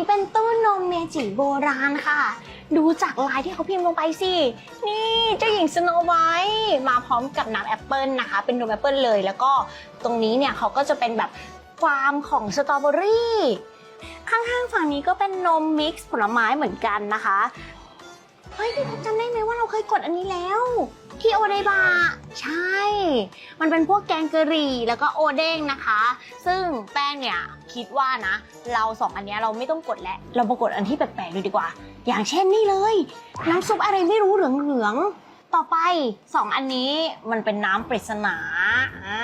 นี้เป็นตู้นมเมจิโบราณค่ะ ดูจากลายที่เขาพิมพ์ลงไปสิ นี่เจ้าหญิงสโนไวท์มาพร้อมกับน้ำแอปเปิลนะคะ เป็นนมแอปเปิลเลย แล้วก็ตรงนี้เนี่ยเขาก็จะเป็นแบบฟาร์มของสตรอเบอรี่ข้างๆฝั่งนี้ก็เป็นนมมิกซ์ผลไม้เหมือนกันนะคะ ฮ้ยพี่พบจำได้ไหมว่าเราเคยกดอันนี้แล้ว ที่โอเดบาใช่ มันเป็นพวกแกงกะหรี่แล้วก็โอเด้งนะคะ ซึ่งแป้งเนี่ยคิดว่านะ เราสองอันเนี้ยเราไม่ต้องกดแล้ว เรามากดอันที่แปลกๆดูดีกว่า อย่างเช่นนี่เลย น้ำซุปอะไรไม่รู้เหลืองๆต่อไปสองอันนี้มันเป็นน้ำปริศนาอ่า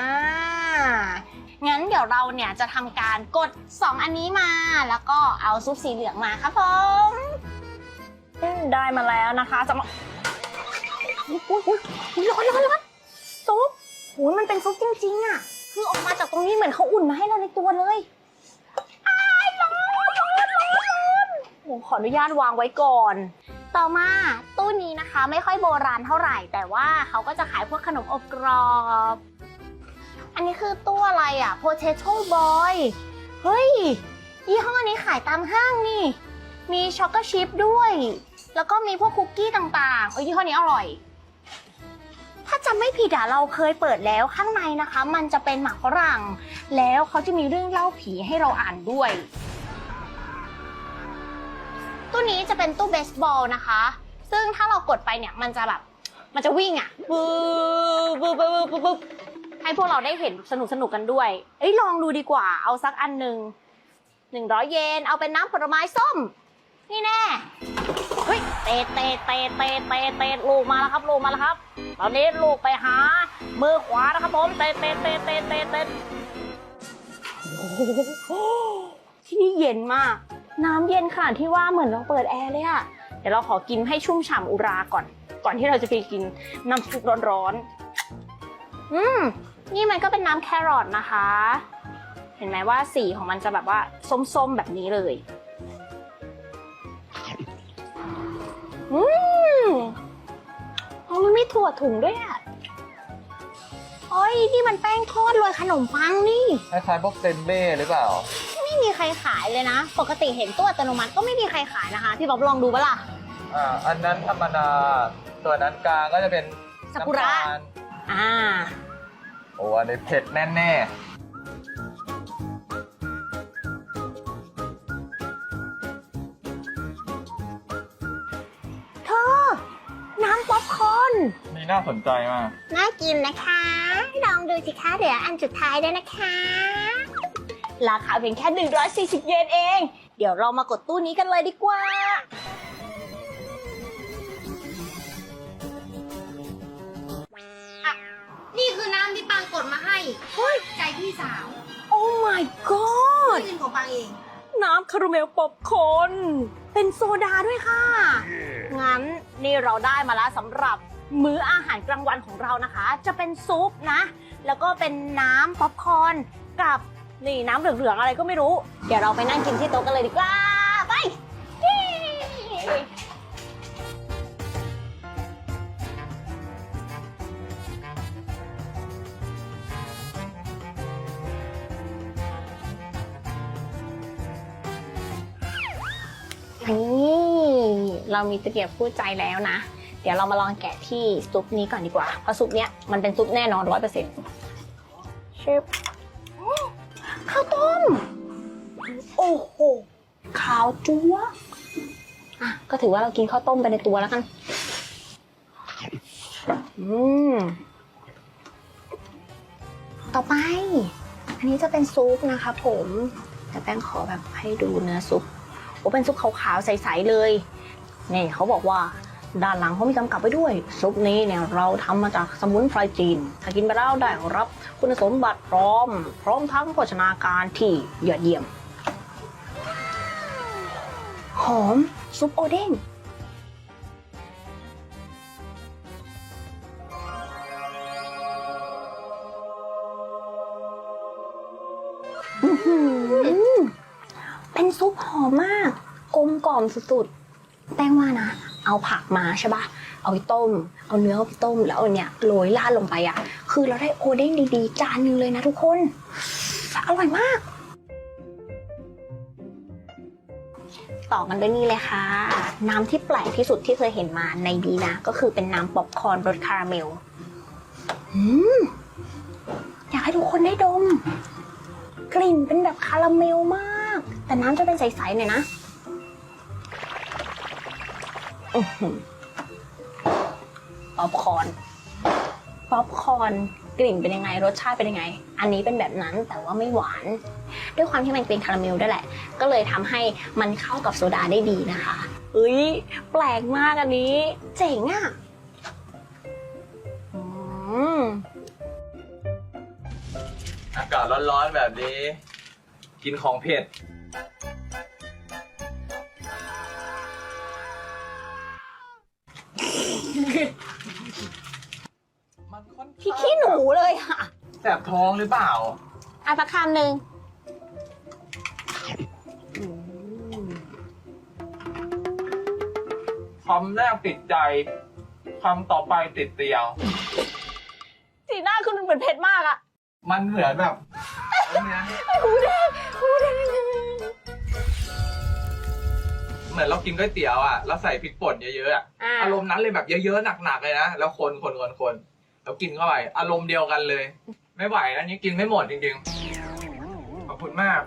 งั้นเดี๋ยวเราเนี่ยจะทำการกด 2 อันนี้มา แล้วก็เอาซุปสีเหลืองมาครับผม ได้มาแล้วนะคะจะมาอุ้ยอุ้ยอุ้ยร้อนร้อนร้อนซุปโอ้ยมันเป็นซุปจริงๆอะ คือออกมาจากตรงนี้เหมือนเขาอุ่นมาให้เราในตัวเลยอ้ายร้อนร้อนร้อนร้อนโอ้ขออนุญาตวางไว้ก่อน ต่อมาตู้นี้นะคะไม่ค่อยโบราณเท่าไหร่ แต่ว่าเขาก็จะขายพวกขนมอบกรอบ อันนี้คือตู้อะไรอะ Potato Boy เฮ้ยยี่ห้อนี้ขายตามห้างนี่ มีช็อกโกชิพด้วย แล้วก็มีพวกคุกกี้ต่างๆ เอ้ยยี่ห้อนี้อร่อย ถ้าจำไม่ผิดอะเราเคยเปิดแล้วข้างในนะคะ มันจะเป็นหมากฝรั่ง แล้วเขาจะมีเรื่องเล่าผีให้เราอ่านด้วย ตู้นี้จะเป็นตู้เบสบอลนะคะ ซึ่งถ้าเรากดไปเนี่ยมันจะแบบ มันจะวิ่งอะปึ๊บปึ๊บปึ๊บปึ๊บบึ๊บให้พวกเราได้เห็นสนุกสนุกกันด้วย เอ้ยลองดูดีกว่า เอาสักอันหนึ่งหนึ่งร้อยเยน เอาเป็นน้ำผลไม้ส้ม นี่แน่ เฮ้ย เตะเตะเตะเตะเตะเตะลูกมาแล้วครับ ลูกมาแล้วครับ ตอนนี้ลูกไปหา มือขวานะครับผม เตะเตะเตะเตะเตะเตะโอ้โหที่นี่เย็นมาก น้ำเย็นขนาดที่ว่าเหมือนเราเปิดแอร์เลยอะเดี๋ยวเราขอกินให้ชุ่มฉ่ำอุราก่อน ก่อนที่เราจะไปกินน้ำซุปร้อนๆ อืม นี่มันก็เป็นน้ำแครอทนะคะ เห็นไหมว่าสีของมันจะแบบว่าส้มๆแบบนี้เลย อืมอ๋อมันมีถั่วถุงด้วยอะโอ้ยนี่มันแป้งทอดโรยขนมปังนี่ คล้ายๆพวกเซนเบ้หรือเปล่า ไม่มีใครขายเลยนะ ปกติเห็นตัวอัตโนมัติก็ไม่มีใครขายนะคะ พี่บ๊อบลองดูปะล่ะ อ่า อันนั้นธรรมดาส่วนนั้นกลางก็จะเป็นซากุระ น้ำตาลอ่า โอ้อันนี้เผ็ดแน่เนี่น่าสนใจมาก น่ากินนะคะ ลองดูสิคะเดี๋ยวอันสุดท้ายด้วยนะคะ ราคาเพียงแค่ 140 เยนเอง เดี๋ยวเรามากดตู้นี้กันเลยดีกว่า นี่คือน้ำที่ปังกดมาให้เฮ้ยใจพี่สาว โอ้ my god นี่เงินของปังเอง น้ำคาราเมลป๊อปคอร์นเป็นโซดาด้วยค่ะ งั้นนี่เราได้มาแล้วสำหรับ มื้ออาหารกลางวันของเรานะคะ จะเป็นซุปนะ แล้วก็เป็นน้ำป๊อปคอร์นกับนี่น้ำเหลืองๆอะไรก็ไม่รู้ เดี๋ยวเราไปนั่งกินที่โต๊ะกันเลยดีกว่า ไปนี่เรามีตะเกียบคู่ใจแล้วนะ ดี๋ยวเรามาลองแกะที่ซุปนี้ก่อนดีกว่า เพราะซุปเนี้ยมันเป็นซุปแน่นอนร้อยเปอร์เซ็นต์ชิบข้าวต้ม โอ้โหขาวจั๊วะอะก็ถือว่าเรากินข้าวต้มไปในตัวแล้วกัน อืม ต่อไป อันนี้จะเป็นซุปนะคะผมแต่แป้งขอแบบให้ดูเนื้อซุปโอ้เป็นซุปขาวๆใสๆเลยนี่เขาบอกว่า ด้านหลังเขามีกำกับไว้ด้วย ซุปนี้เนี่ยเราทำมาจากสมุนไพรจีน ถ้ากินไปแล้วได้รับคุณสมบัติพร้อม พร้อมทั้งโภชนาการที่ยอดเยี่ยม หอม ซุปโอเด้งเป็นซุปหอมมาก กลมกล่อมสุดๆ แป้งว่านะ เอาผักมาใช่ปะเอาไปต้ม เอาเนื้อไปต้มแล้วเอาเนี่ยโรยราดลงไปอะ คือเราได้โอเด้งดีๆ จานหนึงเลยนะทุกคน อร่อยมาก ต่อกันด้วยนี่เลยค่ะ น้ำที่แปลกที่สุดที่เคยเห็นมาในนี้นะ ก็คือเป็นน้ำป๊อปคอร์นรสคาราเมลอืมอยากให้ทุกคนได้ดม กลิ่นเป็นแบบคาราเมลมาก แต่น้ำจะเป็นใสๆหน่อยนะ อป๊อปคอร์นป๊อปคอร์นกลิ่นเป็นยังไง รสชาติเป็นยังไง อันนี้เป็นแบบนั้นแต่ว่าไม่หวาน ด้วยความที่มันเป็นคาราเมลด้วยแหละ ก็เลยทำให้มันเข้ากับโซดาได้ดีนะคะเอ้ยแปลกมากอันนี้ เจ๋งอะ่ะอากาศร้อนๆแบบนี้ กินของเผ็ด มันค่อนข้างพี่ขี้หนูเลยค่ะแสบท้องหรือเปล่า อะสักคำหนึ่งคำแรกติดใจ คำต่อไปติดเตียว สีหน้าคุณเหมือนเผ็ดมากอะมันเหมือนแบบ อันเนี้ยหูแดงหูแดง เหมือนเรากินก๋วยเตี๋ยวอะแล้วใส่พริกป่นเยอะๆอะอะอารมณ์นั้นเลยแบบเยอะๆหนักๆเลยนะแล้วคนคนคนคนแล้วกินเข้าไปอารมณ์เดียวกันเลย ไม่ไหวอันนี้กินไม่หมดจริงๆขอบคุณมาก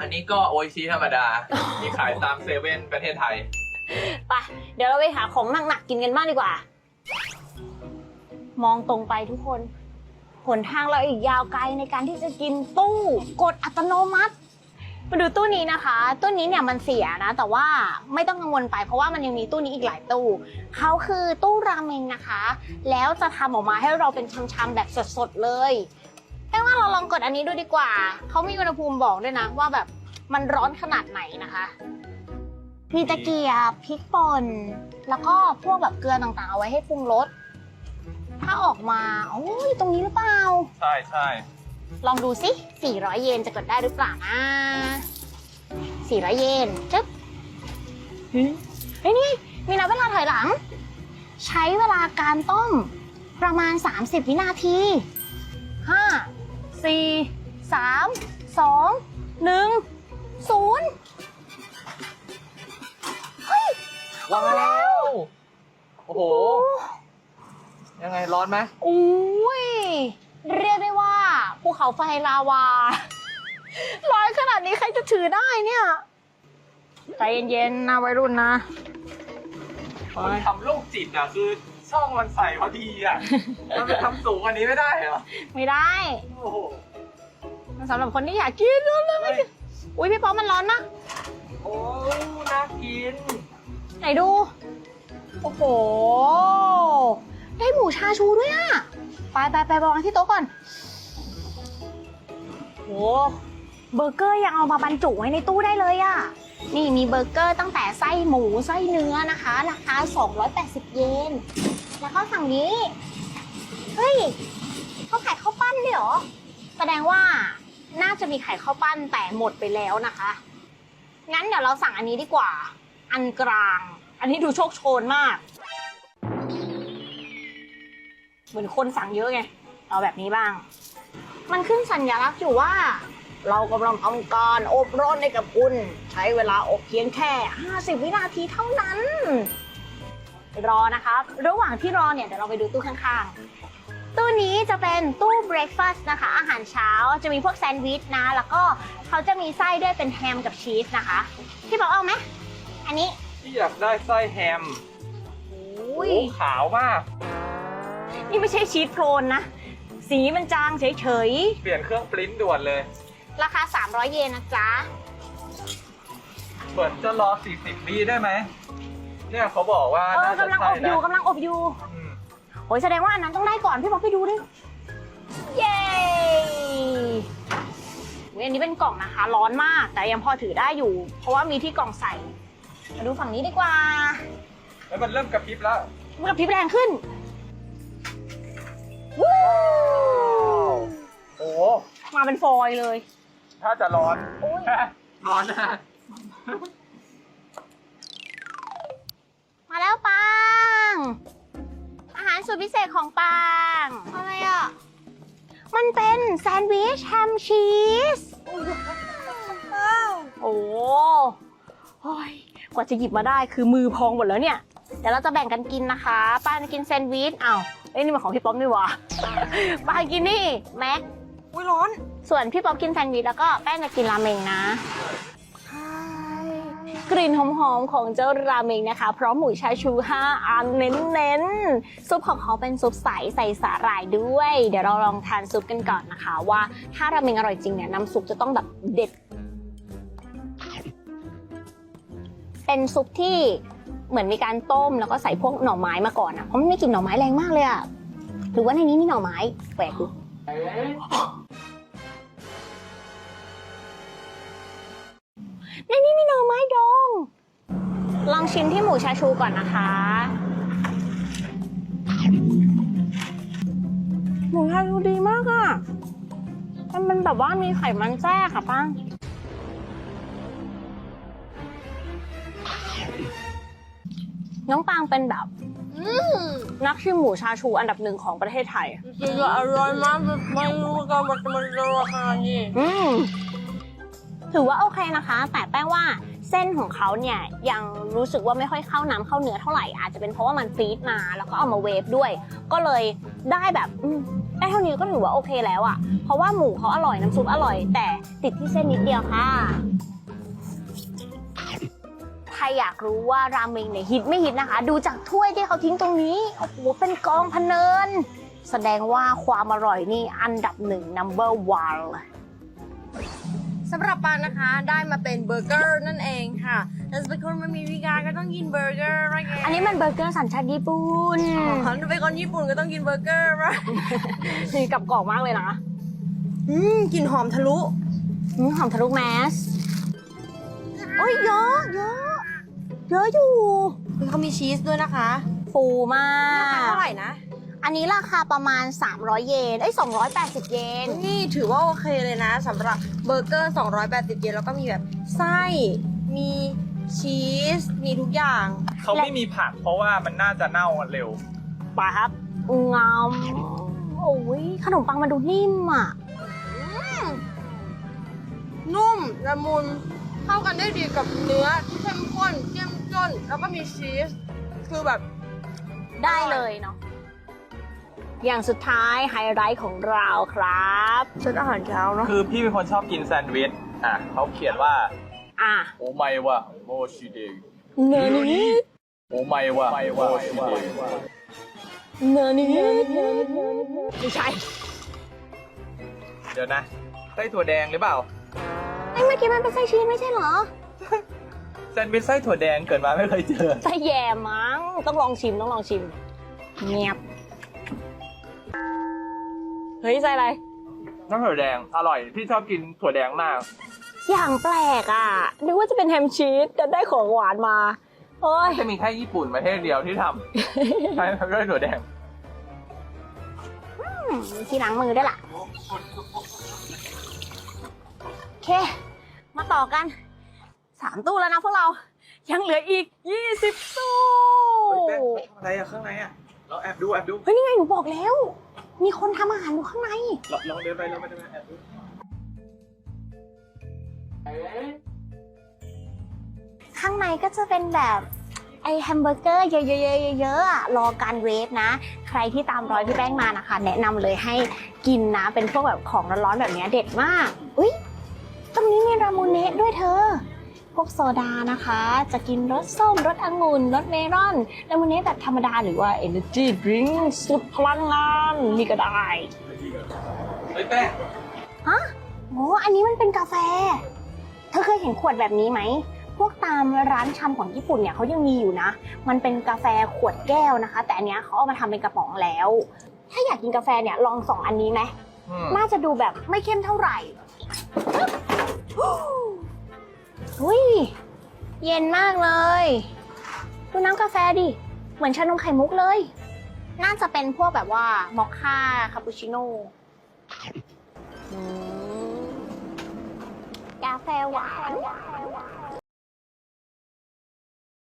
อันนี้ก็โอซีธรรมดา มีขายตามเซเว่นประเทศไทย ไปเดี๋ยวเราไปหาของหนักๆกินกันบ้างดีกว่า มองตรงไปทุกคน หนทางเราอีกยาวไกลในการที่จะกินตู้ กดอัตโนมัติ มาดูตู้นี้นะคะ ตู้นี้เนี่ยมันเสียนะ แต่ว่าไม่ต้องกังวลไป เพราะว่ามันยังมีตู้นี้อีกหลายตู้เขาคือตู้ราเมงนะคะ แล้วจะทำออกมาให้เราเป็นชามๆแบบสดๆเลยแค่ว่าเราลองกดอันนี้ดูดีกว่าเขามีอุณหภูมิบอกด้วยนะ ว่าแบบมันร้อนขนาดไหนนะคะมีตะเกียบพริกป่นแล้วก็พวกแบบเกลือต่างๆเอาไว้ให้ปรุงรสถ้าออกมาโอ้ยตรงนี้หรือเปล่า ใช่ใช่ ลองดูสิ400 เยนจะกดได้หรือเปล่านะ400 เยนจึ๊บเฮ้ยนี่มีนับเวลาถอยหลัง ใช้เวลาการต้มประมาณ 30 วินาที 5 4 3 2 1 0ว้าว โอ้โห ยังไงร้อนไหมอุ้ย เรียกได้ว่า ภูเขาไฟลาวาร้อนขนาดนี้ใครจะถือได้เนี่ยใจเย็นๆนะวัยรุ่นนะมันทำลูกจิตอะคือช่องมันใส่พอดีอะ มันไปทำสูงกว่านี้ไม่ได้เหรอ ไม่ได้โอ้โหมันสำหรับคนที่อยากกินร้อนเลยไม่กินอุ้ยพี่ป๊อปมันร้อนนะโอ้น่ากิน ไหนดู โอ้โห ได้หมูชาชูด้วยอะไปไปไปวางที่โต๊ะก่อน โอ้เบอร์เกอร์ยังเอามาบรรจุไว้ในตู้ได้เลยอะนี่มีเบอร์เกอร์ตั้งแต่ไส้หมูไส้เนื้อนะคะ ราคา 280 เยน แล้วก็ฝั่งนี้ เฮ้ยเขาขายข้าวปั้นด้วยเหรอ แสดงว่าน่าจะมีขายข้าวปั้นแต่หมดไปแล้วนะคะ งั้นเดี๋ยวเราสั่งอันนี้ดีกว่า อันกลาง อันนี้ดูโชคโชนมาก เหมือนคนสั่งเยอะไง เอาแบบนี้บ้าง มันขึ้นสัญลักษณ์อยู่ว่า เรากำลังทำการอบร้อนในกับคุณ ใช้เวลาอบเพียงแค่ 50 วินาทีเท่านั้น รอนะคะระหว่างที่รอเนี่ยเดี๋ยวเราไปดูตู้ข้างๆ ตู้นี้จะเป็นตู้เบรคฟาสต์นะคะ อาหารเช้าจะมีพวกแซนด์วิชนะ แล้วก็เขาจะมีไส้ด้วยเป็นแฮมกับชีสนะคะ พี่บอกเอาไหม อันนี้ที่อยากได้ไส้แฮมอุ้ยโอ้ขาวมาก นี่ไม่ใช่ชีสโครนนะ สีมันจางเฉยเปลี่ยนเครื่องปริ้นด่วนเลย ๆ ราคา 300 เยนนะจ๊ะ เปิดจะรอ 40วิได้ไหม เนี่ยเขาบอกว่าเออน่าจะกำลังใช่อบอยู่นะกำลังอบอยู่อืมโอ้ยแสดงว่าอันนั้นต้องได้ก่อน พี่บอกไปดูดิ เย้เว้ยอันนี้เป็นกล่องนะคะ ร้อนมาก แต่ยังพอถือได้อยู่ เพราะว่ามีที่กล่องใส่ มาดูฝั่งนี้ดีกว่า แล้วมันเริ่มกระพริบแล้วมันกับพริบแรงขึ้น วู้โอ้ มาเป็นฟอยล์เลย ถ้าจะร้อนโอ้ย ร้อนนะ มาแล้วปัง อาหารสุดพิเศษของปังอะไรอะมันเป็นแซนด์วิชแฮมชีสโอ้โอ้ยกว่าจะหยิบมาได้คือมือพองหมดแล้วเนี่ย เดี๋ยวเราจะแบ่งกันกินนะคะ ป้าจะกินแซนด์วิชอ้าวเอ้ยนี่มันของพี่ป๊อปนี่หว่า ป้ากินนี่ แม็ก อุ้ยร้อนส่วนพี่ป๊อปกินแซนด์วิชแล้วก็แป้งจะกินราเมงนะ กลิ่นหอมๆของเจ้าราเมงนะคะพร้อมหมูชาชู5อันเน้นๆ ซุปของเขาเป็นซุปใสใส่สาหร่ายด้วย เดี๋ยวเราลองทานซุปกันก่อนนะคะ ว่าถ้าราเมงอร่อยจริงเนี่ยน้ำซุปจะต้องแบบเด็ด เป็นซุปที่เหมือนมีการต้มแล้วก็ใส่พวกหน่อไม้มาก่อนอะเพราะมันมีกลิ่นหน่อไม้แรงมากเลยอะหรือว่าในนี้มีหน่อไม้แปลกดู ในนี้มีหน่อไม้ดอง ลองชิมที่หมูชาชูก่อนนะคะ หมูชาชูดีมากอะมันเป็นแบบว่ามีไขมันแทรกค่ะป้าน้องปางเป็นแบบอืมนักชิมหมูชาชูอันดับหนึ่งของประเทศไทยจริงๆอร่อยมากแบบไม่รู้กันว่ามันจะราคานี่อืม ถือว่าโอเคนะคะ แต่แป้งว่าเส้นของเขาเนี่ยยังรู้สึกว่าไม่ค่อยเข้าน้ำเข้าเนื้อเท่าไหร่อาจจะเป็นเพราะว่ามันฟรีดมาแล้วก็เอามาเวฟด้วย ก็เลยได้แบบได้เท่านี้ก็ถือว่าโอเคแล้วอะ่ะ เพราะว่าหมูเขาอร่อยน้ำซุปอร่อย แต่ติดที่เส้นนิดเดียวค่ะใครอยากรู้ว่าราเมงเนี่ยฮิตไม่ฮิตนะคะ ดูจากถ้วยที่เขาทิ้งตรงนี้โอ้โหเป็นกองพเนิน แสดงว่าความอร่อยนี่อันดับหนึ่ง number one สำหรับปานนะคะได้มาเป็นเบอร์เกอร์นั่นเองค่ะแต่เป็นคนไม่มีวิการก็ต้องกินเบอร์เกอร์อะไรเงี้ยอันนี้มันเบอร์เกอร์สัญชาติญี่ปุ่นอ๋อเป็นคนญี่ปุ่นก็ต้องกินเบอร์เกอร์ป่ะนี่กับกรอบมากเลยนะ อืมกลิ่นหอมทะลุอืมหอมทะลุแมส โอ้ยเยอะเยอะเยอะอยู่เขามีชีสด้วยนะคะ ฟูมาราคากเท่าไหร่นะ อันนี้ราคาประมาณ 300 เยนเอ้ย280 เยน นี่ถือว่าโอเคเลยนะสำหรับเบอร์เกอร์ 280 เยนแล้วก็มีแบบไส้มีชีสมีทุกอย่าง เขาไม่มีผักเพราะว่ามันน่าจะเน่าเร็วปะครับงามโอ้ยขนมปังมันดูนิ่มอะ นุ่มละมุนเข้ากันได้ดีกับเนื้อที่เข้มข้นเจ้มจนแล้วก็มีชีส คือแบบได้เลยเนาะ อย่างสุดท้ายไฮไลท์ของเราครับชุดอาหารเช้าเนาะคือพี่เป็นคนชอบกินแซนด์วิชอะเขาเขียนว่าอะโอไมวะโมชิเดะเนื้อนี้โอไมวะโมชิเดะเนื้อนี้ไม่ใช่ เดี๋ยวนะไส้ถั่วแดงหรือเปล่าไอ้เมื่อกี้มันเป็นไส้ชีสไม่ใช่เหรอแซนด์วิชไส้ถั่วแดงเกิดมาไม่เคยเจอไส้แย่มั้งต้องลองชิมต้องลองชิมเงียบ เฮ้ยใส่อะไร น้ำถั่วแดงอร่อยพี่ชอบกินถั่วแดงมาก อย่างแปลกอะนึกว่าจะเป็นแฮมชีสแต่ได้ของหวานมาเฮ้ยจะมีแค่ญี่ปุ่นประเทศเดียวที่ทำใช้ด้วยถั่วแดงมีที่ล้างมือด้วยล่ะโอเค มาต่อกันสามตู้แล้วนะพวกเรายังเหลืออีก20ตู้อะไรอะข้างในอะเราแอบดูแอบดูเฮ้ยนี่ไงหนูบอกแล้ว มีคนทำอาหารอยู่ข้างใน ลองลองเดินไปลองไปเดินไปแอบดูข้างในก็จะเป็นแบบไอแฮมเบอร์เกอร์เยอะๆๆๆๆอะรอการเวฟนะ ใครที่ตามรอยพี่แป้งมานะคะ แนะนำเลยให้กินนะ เป็นพวกแบบของร้อนๆแบบเนี้ยเด็ดมาก อุ้ยตรงนี้มีรามูเนะด้วยเธอ พวกโซดานะคะ จะกินรสส้มรสองุ่นรสเมลอนรามูเนะแบบธรรมดาหรือว่า Energy Drink สุดพลังงานนี่ก็ได้เฮ้ยแป้งฮะโอ้อันนี้มันเป็นกาแฟ เธอเคยเห็นขวดแบบนี้ไหม พวกตามร้านชำของญี่ปุ่นเนี่ยเขายังมีอยู่นะ มันเป็นกาแฟขวดแก้วนะคะ แต่อันเนี้ยเขาเอามาทำเป็นกระป๋องแล้ว ถ้าอยากกินกาแฟเนี่ยลองสองอันนี้ไหมอืมน่าจะดูแบบไม่เข้มเท่าไหร่ อุ้ย เย็นมากเลย ดูน้ำกาแฟดิ เหมือนชานมไข่มุกเลย น่าจะเป็นพวกแบบว่ามอคค่า คาปูชิโน่อืมกาแฟหวาน